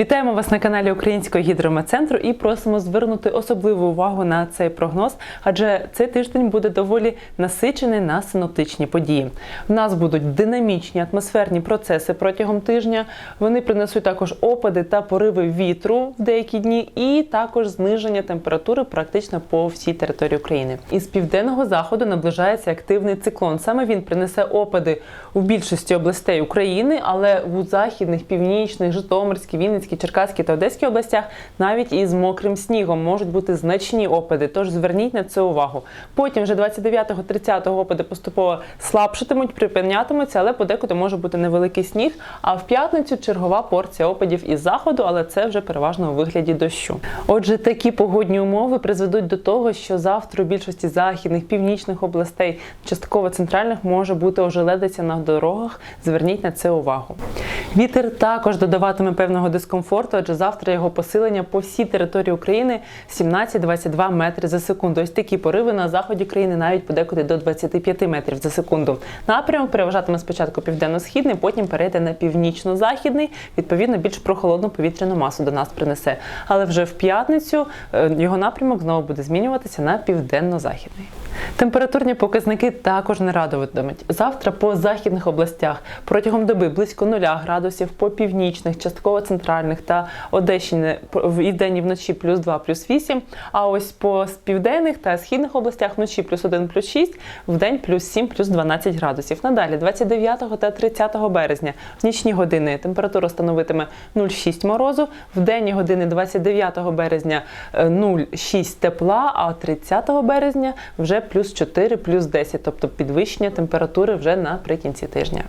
Вітаємо вас на каналі Українського гідрометцентру і просимо звернути особливу увагу на цей прогноз, адже цей тиждень буде доволі насичений на синоптичні події. У нас будуть динамічні атмосферні процеси протягом тижня. Вони принесуть також опади та пориви вітру в деякі дні, і також зниження температури практично по всій території України. Із південного заходу наближається активний циклон. Саме він принесе опади у більшості областей України, але у західних, північних, Житомирській, Вінницькій, Черкаській та Одеській областях навіть із мокрим снігом можуть бути значні опади. Тож зверніть на це увагу. Потім вже 29-30 опади поступово слабшатимуть, припинятимуться, але подекуди може бути невеликий сніг. А в п'ятницю чергова порція опадів із заходу, але це вже переважно у вигляді дощу. Отже, такі погодні умови призведуть до того, що завтра у більшості західних, північних областей, частково центральних, може бути ожеледиця на дорогах. Зверніть на це увагу. Вітер також додаватиме певного дискомфорту, адже завтра його посилення по всій території України 17-22 метри за секунду. Ось такі пориви на заході країни навіть подекуди до 25 метрів за секунду. Напрямок переважатиме спочатку південно-східний, потім перейде на північно-західний. Відповідно, більш прохолодну повітряну масу до нас принесе. Але вже в п'ятницю е, його напрямок знову буде змінюватися на південно-західний. Температурні показники також не радуватимуть. Завтра по західних областях протягом доби близько 0 градусів, по північних, частково центральних та Одещині в і вдень і вночі плюс 2, плюс 8. А ось по південних та східних областях вночі плюс 1, плюс 6, вдень плюс 7, плюс 12 градусів. Надалі 29 та 30 березня в нічні години температура становитиме 0,6 морозу, в денні години 29 березня е, 0,6 тепла, а 30 березня вже плюс 4, плюс 10, тобто підвищення температури вже наприкінці тижня.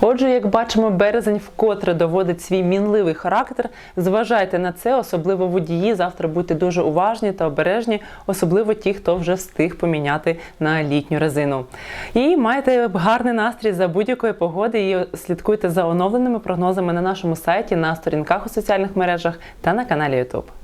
Отже, як бачимо, березень вкотре доводить свій мінливий характер. Зважайте на це, особливо водії. Завтра будьте дуже уважні та обережні, особливо ті, хто вже встиг поміняти на літню резину. І майте гарний настрій за будь-якої погоди і слідкуйте за оновленими прогнозами на нашому сайті, на сторінках у соціальних мережах та на каналі YouTube.